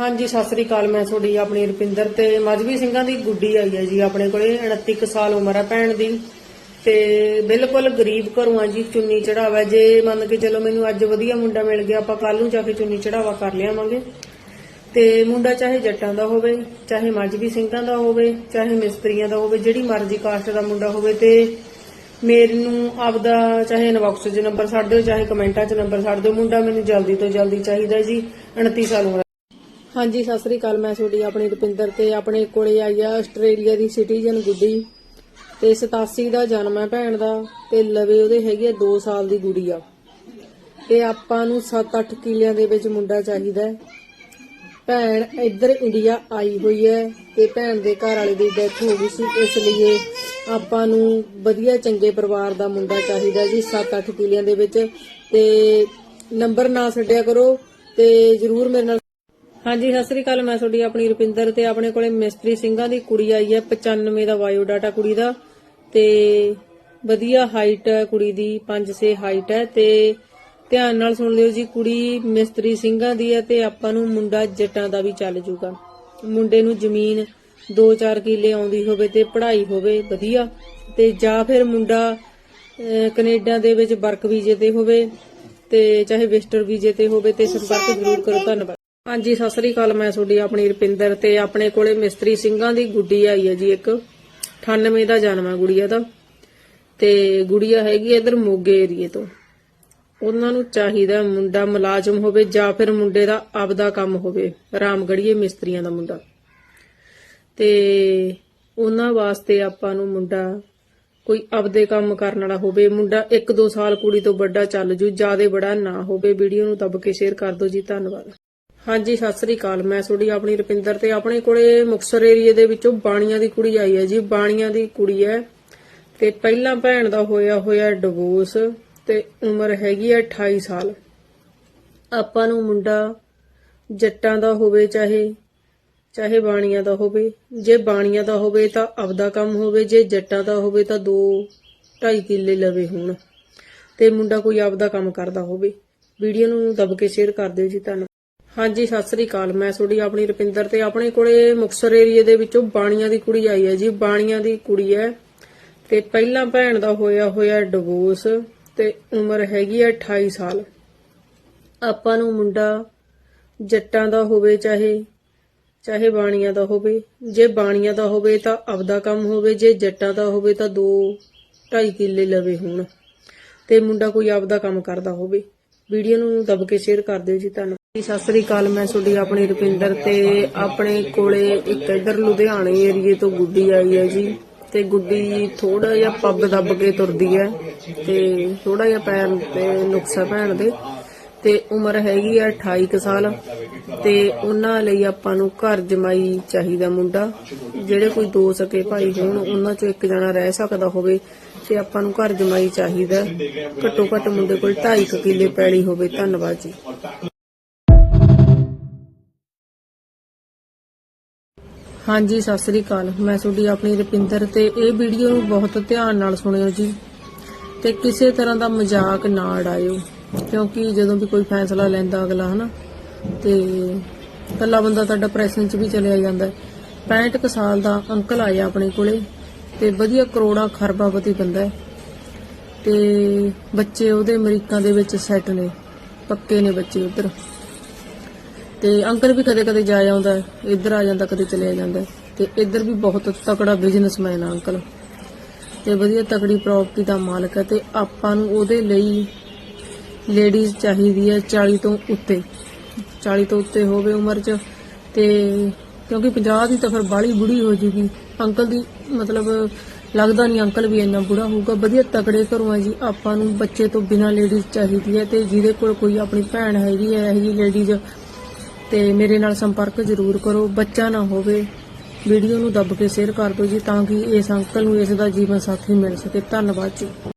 ਹਾਂਜੀ, ਸਤਿ ਸ੍ਰੀ ਅਕਾਲ। ਮੈਂ ਤੁਹਾਡੀ ਆਪਣੀ ਰੁਪਿੰਦਰ ਤੇ ਮਜਬੀ ਸਿੰਘਾਂ ਦੀ ਗੁੱਡੀ ਆਈ ਹੈ ਜੀ, ਆਪਣੇ ਕੋਲੇ 29 ਕੁ ਸਾਲ ਉਮਰ ਹੈ ਭੈਣ ਦੀ। ਤੇ ਬਿਲਕੁਲ ਗਰੀਬ ਘਰੋਂ ਆ ਜੀ, ਚੁੰਨੀ ਚੜਾਵਾ। ਜੇ ਮੰਨ ਕੇ ਚਲੋ ਮੈਨੂੰ ਅੱਜ ਵਧੀਆ ਮੁੰਡਾ ਮਿਲ ਗਿਆ, ਆਪਾਂ ਕੱਲ ਨੂੰ ਜਾ ਕੇ ਚੁੰਨੀ ਚੜਾਵਾ ਕਰ ਲਿਆਵਾਂਗੇ। ਤੇ ਮੁੰਡਾ ਚਾਹੇ ਜੱਟਾਂ ਦਾ ਹੋਵੇ, ਚਾਹੇ ਮਜਬੀ ਸਿੰਘਾਂ ਦਾ ਹੋਵੇ, ਚਾਹੇ ਮਿਸਤਰੀਆਂ ਦਾ ਹੋਵੇ, ਜਿਹੜੀ ਮਰਜ਼ੀ ਕਾਸਟ ਦਾ ਮੁੰਡਾ ਹੋਵੇ ਤੇ ਮੇਰੇ ਨੂੰ ਆਪਦਾ ਚਾਹੇ ਇਨਬਾਕਸ 'ਚ ਨੰਬਰ ਛੱਡ ਦਿਓ, ਚਾਹੇ ਕਮੈਂਟਾਂ 'ਚ ਨੰਬਰ ਛੱਡ ਦਿਓ, ਮੁੰਡਾ ਮੈਨੂੰ ਜਲਦੀ ਤੋਂ ਜਲਦੀ ਚਾਹੀਦਾ ਜੀ 29 ਸਾਲ ਉਮਰ ਹਾਂਜੀ, ਸਤਿ ਸ੍ਰੀ ਅਕਾਲ। ਮੈਂ ਤੁਹਾਡੀ ਆਪਣੀ ਰੁਪਿੰਦਰ ਤੇ ਆਪਣੇ ਕੋਲੇ ਆਈ ਆ ਆਸਟ੍ਰੇਲੀਆ ਦੀ ਸਿਟੀਜ਼ਨ ਗੁੱਡੀ। ਤੇ 87 ਦਾ ਜਨਮ ਹੈ ਭੈਣ ਦਾ ਤੇ ਲਵੇ ਉਹਦੇ ਹੈਗੀ ਆ 2 ਸਾਲ ਦੀ ਗੁੜੀ ਆ। ਤੇ ਆਪਾਂ ਨੂੰ 7-8 ਕਿਲਿਆਂ ਦੇ ਵਿੱਚ ਮੁੰਡਾ ਚਾਹੀਦਾ ਹੈ। ਭੈਣ ਇੱਧਰ ਇੰਡੀਆ ਆਈ ਹੋਈ ਹੈ ਤੇ ਭੈਣ ਦੇ ਘਰ ਵਾਲੇ ਦੀ ਡੈਥ ਹੋ ਗਈ ਸੀ, ਇਸ ਲਈ ਆਪਾਂ ਨੂੰ ਵਧੀਆ ਚੰਗੇ ਪਰਿਵਾਰ ਦਾ ਮੁੰਡਾ ਚਾਹੀਦਾ ਜੀ 7-8 ਕਿਲਿਆਂ ਦੇ ਵਿੱਚ। ਤੇ ਨੰਬਰ ਨਾ ਛੱਡਿਆ ਕਰੋ ਤੇ ਜਰੂਰ ਮੇਰੇ ਨਾਲ ਹਾਂਜੀ ਸਤਿ ਸ੍ਰੀ ਅਕਾਲ। ਮੈਂ ਤੁਹਾਡੀ ਆਪਣੀ ਰੁਪਿੰਦਰ ਤੇ ਆਪਣੇ ਕੋਲੇ ਮਿਸਤਰੀ ਸਿੰਘਾਂ ਦੀ ਕੁੜੀ ਆਈ ਹੈ 95 ਦਾ ਬਾਇਓ ਡਾਟਾ ਕੁੜੀ ਦਾ। ਤੇ ਵਧੀਆ ਹਾਈਟ ਹੈ ਕੁੜੀ ਦੀ 5-6 ਹਾਈਟ ਹੈ। ਤੇ ਧਿਆਨ ਨਾਲ ਸੁਣ ਲਿਓ ਜੀ ਕੁੜੀ ਮਿਸਤਰੀ ਸਿੰਘਾਂ ਦੀ ਹੈ ਤੇ ਆਪਾਂ ਨੂੰ ਮੁੰਡਾ ਜੱਟਾਂ ਦਾ ਵੀ ਚੱਲ ਜੂਗਾ। ਮੁੰਡੇ ਨੂੰ ਜ਼ਮੀਨ 2-4 ਕਿੱਲੇ ਆਉਂਦੀ ਹੋਵੇ ਤੇ ਪੜ੍ਹਾਈ ਹੋਵੇ ਵਧੀਆ। ਤੇ ਜਾਂ ਫਿਰ ਮੁੰਡਾ ਅਹ, ਕੈਨੇਡਾ ਦੇ ਵਿੱਚ ਵਰਕ ਵੀਜ਼ੇ ਤੇ ਹੋਵੇ ਤੇ ਚਾਹੇ ਵਿਜ਼ਟਰ ਵੀਜ਼ੇ ਤੇ ਹੋਵੇ ਤੇ ਸੰਪਰਕ ਜ਼ਰੂਰ ਕਰੋ। ਧੰਨਵਾਦ। ਹਾਂਜੀ, ਸਤਿ ਸ੍ਰੀ ਅਕਾਲ, ਮੈਂ ਤੁਹਾਡੀ ਆਪਣੀ ਰੁਪਿੰਦਰ ਤੇ ਆਪਣੇ ਕੋਲੇ ਮਿਸਤਰੀ ਸਿੰਘਾਂ ਦੀ ਗੁੱਡੀ ਆਈ ਹੈ ਜੀ ਇੱਕ। 98 ਦਾ ਜਨਮ ਹੈ ਗੁੜੀਆ ਦਾ। ਤੇ ਗੁੜੀਆ ਹੈਗੀ ਇਧਰ ਮੋਗੇ ਏਰੀਏ ਤੋਂ। ਉਹਨਾਂ ਨੂੰ ਚਾਹੀਦਾ ਮੁੰਡਾ ਮੁਲਾਜ਼ਮ ਹੋਵੇ ਜਾਂ ਫਿਰ ਮੁੰਡੇ ਦਾ ਆਪਦਾ ਕੰਮ ਹੋਵੇ। ਰਾਮਗੜੀਏ ਮਿਸਤਰੀਆਂ ਦਾ ਮੁੰਡਾ। ਤੇ ਉਹਨਾਂ ਵਾਸਤੇ ਆਪਾਂ ਨੂੰ ਮੁੰਡਾ ਕੋਈ ਆਪਦੇ ਕੰਮ ਕਰਨ ਵਾਲਾ ਹੋਵੇ। ਮੁੰਡਾ 1-2 ਸਾਲ ਕੁੜੀ ਤੋਂ ਵੱਡਾ ਚੱਲ ਜੂ, ਜਿਆਦੇ ਬੜਾ ਨਾ ਹੋਵੇ। ਵੀਡੀਓ ਨੂੰ ਦੱਬ ਕੇ ਸ਼ੇਅਰ ਕਰ ਦਿਓ ਜੀ, ਧੰਨਵਾਦ। ਹਾਂਜੀ, ਸਤਿ ਸ੍ਰੀ ਅਕਾਲ। ਮੈਂ ਤੁਹਾਡੀ ਆਪਣੀ ਰੁਪਿੰਦਰ ਤੇ ਆਪਣੇ ਕੋਲੇ ਮੁਕਸਰ ਏਰੀਏ ਦੇ ਵਿੱਚੋਂ ਬਾਣੀਆਂ ਦੀ ਕੁੜੀ ਆਈ ਹੈ ਜੀ। ਬਾਣੀਆਂ ਦੀ ਕੁੜੀ ਹੈ ਤੇ ਪਹਿਲਾਂ ਭੈਣ ਦਾ ਹੋਇਆ ਹੋਇਆ ਡਿਵੋਰਸ ਤੇ ਉਮਰ ਹੈਗੀ ਹੈ 28 ਸਾਲ। ਆਪਾਂ ਨੂੰ ਮੁੰਡਾ ਜੱਟਾਂ ਦਾ ਹੋਵੇ ਚਾਹੇ ਚਾਹੇ ਬਾਣੀਆਂ ਦਾ ਹੋਵੇ। ਜੇ ਬਾਣੀਆਂ ਦਾ ਹੋਵੇ ਤਾਂ ਆਪਦਾ ਕੰਮ ਹੋਵੇ, ਜੇ ਜੱਟਾਂ ਦਾ ਹੋਵੇ ਤਾਂ 2 2.5 ਕਿੱਲੇ ਲਵੇ ਹੋਣ। ਤੇ ਮੁੰਡਾ ਕੋਈ ਆਪਦਾ ਕੰਮ ਕਰਦਾ ਹੋਵੇ। ਵੀਡੀਓ ਨੂੰ ਦਬ ਕੇ ਸ਼ੇਅਰ ਕਰ ਦਿਓ ਜੀ, ਧੰਨਵਾਦ। ਹਾਂਜੀ, ਸਤਿ ਸ੍ਰੀ ਅਕਾਲ। ਮੈਂ ਤੁਹਾਡੀ ਆਪਣੀ ਰੁਪਿੰਦਰ ਤੇ ਆਪਣੇ ਕੋਲੇ ਮੁਕਸਰ ਏਰੀਏ ਦੇ ਵਿੱਚੋਂ ਬਾਣੀਆਂ ਦੀ ਕੁੜੀ ਆਈ ਹੈ ਜੀ। ਬਾਣੀਆਂ ਦੀ ਕੁੜੀ ਹੈ ਤੇ ਪਹਿਲਾਂ ਭੈਣ ਦਾ ਹੋਇਆ ਹੋਇਆ ਡਿਵੋਰਸ ਤੇ ਉਮਰ ਹੈਗੀ ਹੈ 28 ਸਾਲ। ਆਪਾਂ ਨੂੰ ਮੁੰਡਾ ਜੱਟਾਂ ਦਾ ਹੋਵੇ ਚਾਹੇ ਚਾਹੇ ਬਾਣੀਆਂ ਦਾ ਹੋਵੇ। ਜੇ ਬਾਣੀਆਂ ਦਾ ਹੋਵੇ ਤਾਂ ਆਪਦਾ ਕੰਮ ਹੋਵੇ, ਜੇ ਜੱਟਾਂ ਦਾ ਹੋਵੇ ਤਾਂ 2 2.5 ਕਿੱਲੇ ਲਵੇ ਹੋਣ। ਤੇ ਮੁੰਡਾ ਕੋਈ ਆਪਦਾ ਕੰਮ ਕਰਦਾ ਹੋਵੇ। ਵੀਡੀਓ ਨੂੰ ਦਬ ਕੇ ਸ਼ੇਅਰ ਕਰ ਦਿਓ ਜੀ, ਧੰਨਵਾਦ। ਸਤਿ ਸ੍ਰੀ ਅਕਾਲ, ਮੈਂ ਤੁਹਾਡੀ ਆਪਣੀ ਰੁਪਿੰਦਰ ਤੇ ਆਪਣੇ ਕੋਲੇ ਇੱਕ ਇੱਧਰ ਲੁਧਿਆਣੇ ਏਰੀਏ ਤੋਂ ਗੁੱਡੀ ਆਈ ਹੈ ਜੀ। ਤੇ ਗੁੱਡੀ ਥੋੜਾ ਜਿਹਾ ਪੱਬ ਦੱਬ ਕੇ ਤੁਰਦੀ ਹੈ ਤੇ ਥੋੜਾ ਜਿਹਾ ਪੈਰ ਤੇ ਨੁਕਸਾ ਭੈਣ ਦੇ। ਤੇ ਉਮਰ ਹੈਗੀ ਆ 28 ਕੁ ਸਾਲ ਤੇ ਉਹਨਾਂ ਲਈ ਆਪਾਂ ਨੂੰ ਘਰ ਜਮਾਈ ਚਾਹੀਦਾ ਮੁੰਡਾ। ਜਿਹੜੇ ਕੋਈ ਦੋ ਸਕੇ ਭਾਈ ਹੋਣ, ਉਹਨਾਂ ਚੋਂ ਇੱਕ ਜਣਾ ਰਹਿ ਸਕਦਾ ਹੋਵੇ ਤੇ ਆਪਾਂ ਨੂੰ ਘਰ ਜਮਾਈ ਚਾਹੀਦਾ। ਘੱਟੋ ਘੱਟ ਮੁੰਡੇ ਕੋਲ 2.5 ਕਿੱਲੇ ਪੈਲੀ ਹੋਵੇ, ਧੰਨਵਾਦ ਜੀ। ਹਾਂਜੀ, ਸਤਿ ਸ੍ਰੀ ਅਕਾਲ। ਮੈਂ ਤੁਹਾਡੀ ਆਪਣੀ ਰੁਪਿੰਦਰ ਤੇ ਇਹ ਵੀਡੀਓ ਨੂੰ ਬਹੁਤ ਧਿਆਨ ਨਾਲ ਸੁਣਿਓ ਜੀ। ਤੇ ਕਿਸੇ ਤਰ੍ਹਾਂ ਦਾ ਮਜ਼ਾਕ ਨਾ ਉਡਾਇਓ, ਕਿਉਂਕਿ ਜਦੋਂ ਵੀ ਕੋਈ ਫੈਸਲਾ ਲੈਂਦਾ ਅਗਲਾ, ਹਨਾ, ਤੇ ਕੱਲਾ ਬੰਦਾ ਤਾਂ ਡਿਪਰੈਸ਼ਨ 'ਚ ਵੀ ਚਲਿਆ ਜਾਂਦਾ ਹੈ। 65 ਕੁ ਸਾਲ ਦਾ ਅੰਕਲ ਆਇਆ ਆਪਣੇ ਕੋਲੇ, ਤੇ ਵਧੀਆ ਕਰੋੜਾਂ ਖਰਬਾਪਤੀ ਬੰਦਾ ਹੈ। ਤੇ ਬੱਚੇ ਉਹਦੇ ਅਮਰੀਕਾ ਦੇ ਵਿੱਚ ਸੈੱਟ ਨੇ, ਪੱਕੇ ਨੇ ਬੱਚੇ ਉਧਰ। ਤੇ ਅੰਕਲ ਵੀ ਕਦੇ ਕਦੇ ਜਾ ਆਉਂਦਾ ਹੈ, ਇੱਧਰ ਆ ਜਾਂਦਾ ਕਦੇ ਚਲੇ ਜਾਂਦਾ ਹੈ। ਤੇ ਇੱਧਰ ਵੀ ਬਹੁਤ ਤਕੜਾ ਬਿਜ਼ਨਸਮੈਨ ਆ ਅੰਕਲ। ਤੇ ਵਧੀਆ ਤਕੜੀ ਪ੍ਰਾਪਰਟੀ ਦਾ ਮਾਲਕ ਹੈ ਤੇ ਆਪਾਂ ਨੂੰ ਉਹਦੇ ਲਈ ਲੇਡੀਜ਼ ਚਾਹੀਦੀ ਹੈ 40 ਤੋਂ ਉੱਤੇ। 40 ਤੋਂ ਉੱਤੇ ਹੋਵੇ ਉਮਰ 'ਚ ਤੇ ਕਿਉਂਕਿ 50 ਦੀ ਤਾਂ ਫਿਰ ਬਾਲੀ ਬੁੜੀ ਹੋ ਜੂਗੀ। ਅੰਕਲ ਦੀ ਮਤਲਬ ਲੱਗਦਾ ਨਹੀਂ ਅੰਕਲ ਵੀ ਇੰਨਾ ਬੁੜਾ ਹੋਊਗਾ। ਵਧੀਆ ਤਕੜੇ ਘਰੋਂ ਹੈ ਜੀ ਆਪਾਂ ਨੂੰ ਬੱਚੇ ਤੋਂ ਬਿਨਾ ਲੇਡੀਜ਼ ਚਾਹੀਦੀ ਹੈ ਤੇ ਜਿਹਦੇ ਕੋਲ ਕੋਈ ਆਪਣੀ ਭੈਣ ਹੈਗੀ ਹੈ ਇਹ ਜਿਹੀ ਲੇਡੀਜ਼ ਤੇ ਮੇਰੇ ਨਾਲ ਸੰਪਰਕ ਜ਼ਰੂਰ ਕਰੋ, ਬੱਚਾ ਨਾ ਹੋਵੇ, ਵੀਡੀਓ ਨੂੰ ਦੱਬ ਕੇ ਸ਼ੇਅਰ ਕਰ ਦਿਓ ਜੀ, ਤਾਂ ਕਿ ਇਸ ਅੰਕਲ ਨੂੰ ਇਸ ਦਾ ਜੀਵਨ ਸਾਥੀ ਮਿਲ ਸਕੇ। ਧੰਨਵਾਦ ਜੀ।